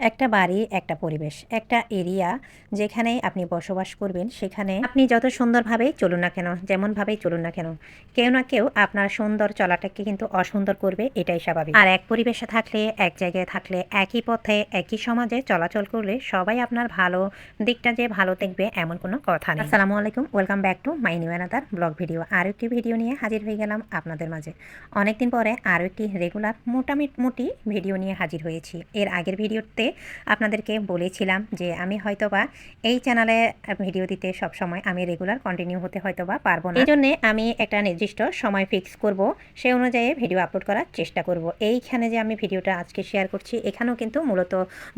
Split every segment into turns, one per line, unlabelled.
একটা বাড়ি, একটা পরিবেশ, একটা এরিয়া যেখানে আপনি বসবাস করবেন, সেখানে আপনি যত সুন্দরভাবেই চলুন না কেন, যেমনভাবেই চলুন না কেন, কেউ না কেউ আপনার সুন্দর চলাটাকে কিন্তু অসুন্দর করবে, এটাই স্বাভাবিক। আর এক পরিবেশে থাকলে, এক জায়গায় থাকলে, একই পথে, একই সমাজে চলাচল করলে সবাই আপনার ভালো দিকটা যে ভালো দেখবে, এমন কোনো কথা নেই। আসসালামু আলাইকুম, welcome back to my new another blog video. আরও একটি ভিডিও নিয়ে হাজির হয়ে গেলাম আপনাদের মাঝে। অনেকদিন পরে আরও একটি রেগুলার মোটামুটি ভিডিও নিয়ে হাজির হয়েছি। এর আগের ভিডিওতে আপনাদেরকে বলেছিলাম যে আমি হয়তোবা এই চ্যানেলে ভিডিও দিতে সব সময় আমি রেগুলার কন্টিনিউ হতে হয়তোবা পারব না। এই জন্যে আমি একটা নির্দিষ্ট সময় ফিক্স করব সেই অনুযায়ী ভিডিও আপলোড করার চেষ্টা করব। এইখানে যে আমি ভিডিওটা আজকে শেয়ার করছি, এখানেও কিন্তু মূলত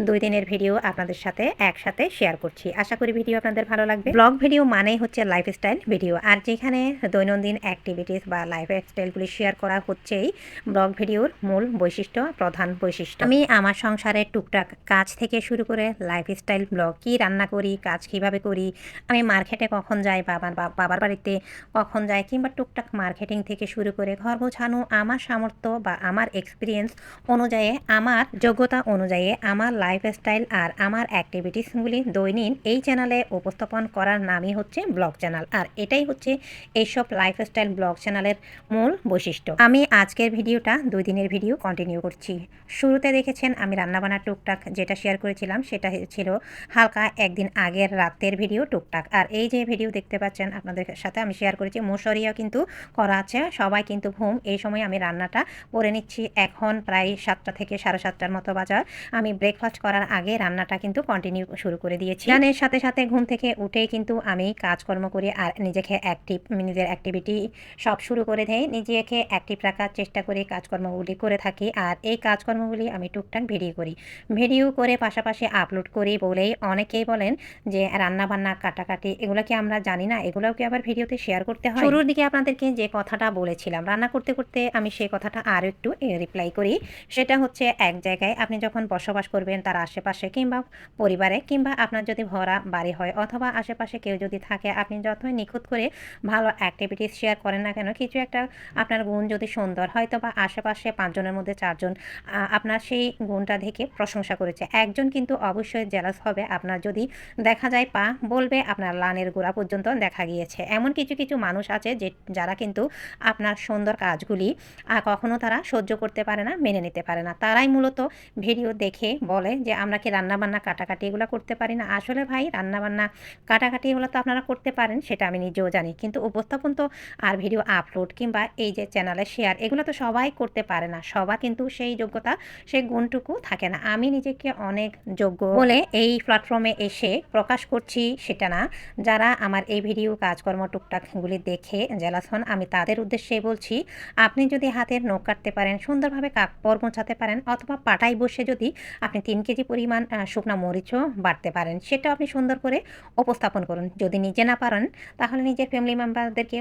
দুই দিনের ভিডিও আপনাদের সাথে একসাথে শেয়ার করছি। আশা করি ভিডিও আপনাদের ভালো লাগবে। ব্লগ ভিডিও মানেই হচ্ছে লাইফস্টাইল ভিডিও আর যেখানে দৈনন্দিন অ্যাক্টিভিটিস বা লাইফ স্টাইলগুলি শেয়ার করা হচ্ছেই, ব্লগ ভিডিওর মূল বৈশিষ্ট্য, প্রধান বৈশিষ্ট্য। আমি আমার সংসারের টুকটাক কাজ থেকে শুরু করে লাইফস্টাইল ব্লগ কী রান্না করি, কাজ কীভাবে করি, আমি মার্কেটে কখন যাই, বাবার বাবার বাড়িতে কখন যাই, কিংবা টুকটাক মার্কেটিং থেকে শুরু করে ঘর গোছানো, আমার সামর্থ্য বা আমার এক্সপিরিয়েন্স অনুযায়ী, আমার যোগ্যতা অনুযায়ী, আমার লাইফস্টাইল আর আমার অ্যাক্টিভিটিসগুলি দৈনিক এই চ্যানেলে উপস্থাপন করার নামই হচ্ছে ব্লগ চ্যানেল আর এটাই হচ্ছে এইসব লাইফস্টাইল ব্লগ চ্যানেলের মূল বৈশিষ্ট্য। আমি আজকের ভিডিওটা দুই দিনের ভিডিও কন্টিনিউ করছি। শুরুতে দেখেছেন আমি রান্নাবান্নার টুকটাক যেটা শেয়ার করেছিলাম সেটা ছিল হালকা একদিন আগের রাতের ভিডিও টুকটাক। আর এই যে ভিডিও দেখতে পাচ্ছেন আপনাদের সাথে আমি শেয়ার করেছি মশারিও কিন্তু করা আছে, সবাই কিন্তু ঘুম। এই সময় আমি রান্নাটা করে নিচ্ছি এখন প্রায় সাতটা থেকে সাড়ে সাতটার মতো বাজার। আমি ব্রেকফাস্ট করার আগে রান্নাটা কিন্তু কন্টিনিউ শুরু করে দিয়েছি। গানের সাথে সাথে ঘুম থেকে উঠেই কিন্তু আমি কাজকর্ম করি আর নিজেকে অ্যাক্টিভ নিজের অ্যাক্টিভিটি সব শুরু করে দেয় নিজেকে অ্যাক্টিভ রাখার চেষ্টা করে, কাজকর্মগুলি করে থাকি আর এই কাজকর্মগুলি আমি টুকটাক ভিডিও করি। ভিডিও করে পাশাপাশি আপলোড করি বলেই অনেকেই বলেন যে রান্না বান্না কাটাকাটি এগুলো কি আমরা জানি না? এগুলোও কি আবার ভিডিওতে শেয়ার করতে হয়? শুরুর দিকে আপনাদেরকে যে কথাটা বলেছিলাম, রান্না করতে করতে আমি সেই কথাটা আরও একটু রিপ্লাই করি। সেটা হচ্ছে এক জায়গায় আপনি যখন বসবাস করবেন তার আশেপাশে কিংবা পরিবারে কিংবা আপনার যদি ভরা বাড়ি হয় অথবা আশেপাশে কেউ যদি থাকে, আপনি যতই নিখুঁত করে ভালো অ্যাক্টিভিটিস শেয়ার করেন না কেন, কিছু একটা আপনার গুণ যদি সুন্দর হয়তো বা আশেপাশে পাঁচজনের মধ্যে চারজন আপনার সেই গুণটা দেখে প্রশংসা করেছে। একজন কিন্তু অবশ্যই জেলাস হবে। আপনার যদি দেখা যায় পা বলবে, আপনার লানের গোড়া পর্যন্ত দেখা গিয়েছে। এমন কিছু কিছু মানুষ আছে যে, যারা কিন্তু আপনার সুন্দর কাজগুলি কখনো তারা সহ্য করতে পারে না, মেনে নিতে পারে না। তারাই মূলত ভিডিও দেখে বলে যে, আমরা কি রান্নাবান্না কাটাকাটি এগুলো করতে পারি না? আসলে ভাই, রান্নাবান্না কাটাকাটি এগুলো তো আপনারা করতে পারেন, সেটা আমি নিজেও জানি। কিন্তু উপস্থাপন তো আর ভিডিও আপলোড কিংবা এই যে চ্যানেলে শেয়ার এগুলো তো সবাই করতে পারে না। সবার কিন্তু সেই যোগ্যতা, সেই গুণটুকু থাকে না। আমি নিজেকে অনেক যোগ্য বলে এই প্ল্যাটফর্মে এসে প্রকাশ করছি সেটা না। যারা আমার এই ভিডিও কাজকর্ম টুকটাকগুলি দেখে জেলাস হন, আমি তাদের উদ্দেশ্যে বলছি, আপনি যদি হাতের নখ কাটতে পারেন, সুন্দরভাবে কাপড় মোছাতে পারেন, অথবা পাটাই বসে যদি আপনি তিন কেজি পরিমাণ শুকনো মরিচও বাড়তে পারেন সেটা আপনি সুন্দর করে উপস্থাপন করুন। যদি নিজে না পারেন, তাহলে নিজের ফ্যামিলি মেম্বারদেরকে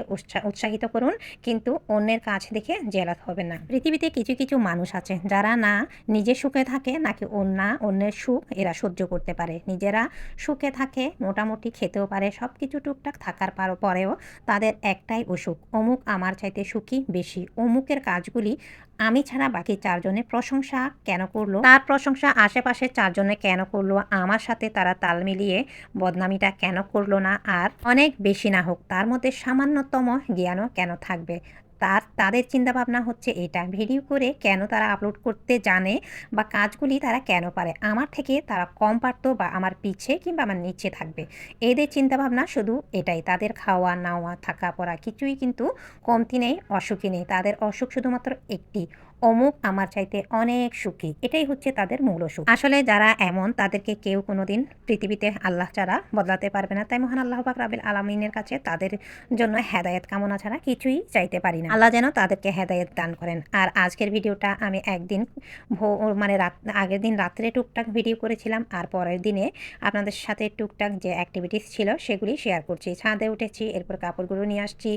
উৎসাহিত করুন, কিন্তু অন্যের কাজ দেখে জেলাস হবে না। পৃথিবীতে কিছু কিছু মানুষ আছে যারা না নিজে সুখে থাকে, নাকি অন্য অন্যের সুখ এরা সহ্য করতে পারে। নিজেরা সুখে থাকে, মোটামুটি খেতেও পারে সব কিছু টুকটাক থাকার পরেও তাদের একটাই অসুখ, অমুক আমার চাইতে সুখী বেশি, অমুকের কাজগুলি আমি ছাড়া বাকি চারজনের প্রশংসা কেন করল? তার প্রশংসা আশেপাশে চারজনে কেন করল? আমার সাথে তারা তাল মিলিয়ে বদনামিটা কেন করল না? আর অনেক বেশি না হোক, তার মধ্যে সামান্যতম জ্ঞানও কেন থাকবে? তার, তাদের চিন্তাভাবনা হচ্ছে এটা। ভিডিও করে কেন তারা আপলোড করতে জানে বা কাজগুলি তারা কেন পারে? আমার থেকে তারা কম পারত বা আমার পিছে কিংবা আমার নিচে থাকবে। এদের চিন্তাভাবনা শুধু এটাই। তাদের খাওয়া, নাওয়া থাকা পড়া কিছুই কিন্তু কমতি নেই অসুখী নেই। তাদের অসুখ শুধুমাত্র একটি অমুক আমার চাইতে অনেক সুখী। এটাই হচ্ছে তাদের মূল সুখ। আসলে যারা এমন, তাদেরকে কেউ কোনোদিন পৃথিবীতে আল্লাহ ছাড়া বদলাতে পারবে না। তাই মহান আল্লাহ পাক রাবিল আলমিনের কাছে তাদের জন্য হেদায়ত কামনা ছাড়া কিছুই চাইতে পারি না। আল্লাহ যেন তাদেরকে হেদায়ত দান করেন। আর আজকের ভিডিওটা আমি একদিন মানে রাত, আগের দিন রাত্রে টুকটাক ভিডিও করেছিলাম। আর পরের দিনে আপনাদের সাথে টুকটাক যে অ্যাক্টিভিটিস ছিল, সেগুলি শেয়ার করছি। ছাদে উঠেছি, এরপর কাপড়গুলো নিয়ে আসছি।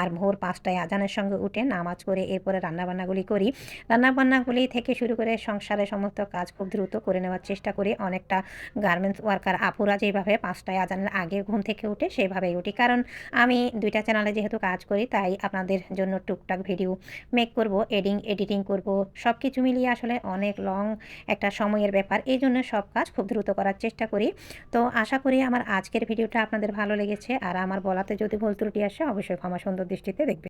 আর ভোর পাঁচটায় আজানের সঙ্গে উঠে নামাজ করে এরপরে রান্নাবান্নাগুলি করি। রান্নাবান্নাগুলি থেকে শুরু করে সংসারের সমস্ত কাজ খুব দ্রুত করে নেওয়ার চেষ্টা করি। অনেকটা গার্মেন্টস ওয়ার্কার আপুরা যেভাবে পাঁচটায় আজানের আগে ঘুম থেকে উঠে সেভাবেই উঠি। কারণ আমি দুইটা চ্যানেলে যেহেতু কাজ করি, তাই আপনাদের জন্য টুকটাক ভিডিও মেক করব এডিং এডিটিং করব সব কিছু মিলিয়ে আসলে অনেক লং একটা সময়ের ব্যাপার। এই জন্য সব কাজ খুব দ্রুত করার চেষ্টা করি। তো আশা করি আমার আজকের ভিডিওটা আপনাদের ভালো লেগেছে। আর আমার বলাতে যদি ভুল ত্রুটি আসে, অবশ্যই ক্ষমা সুন্দর দৃষ্টিতে দেখবে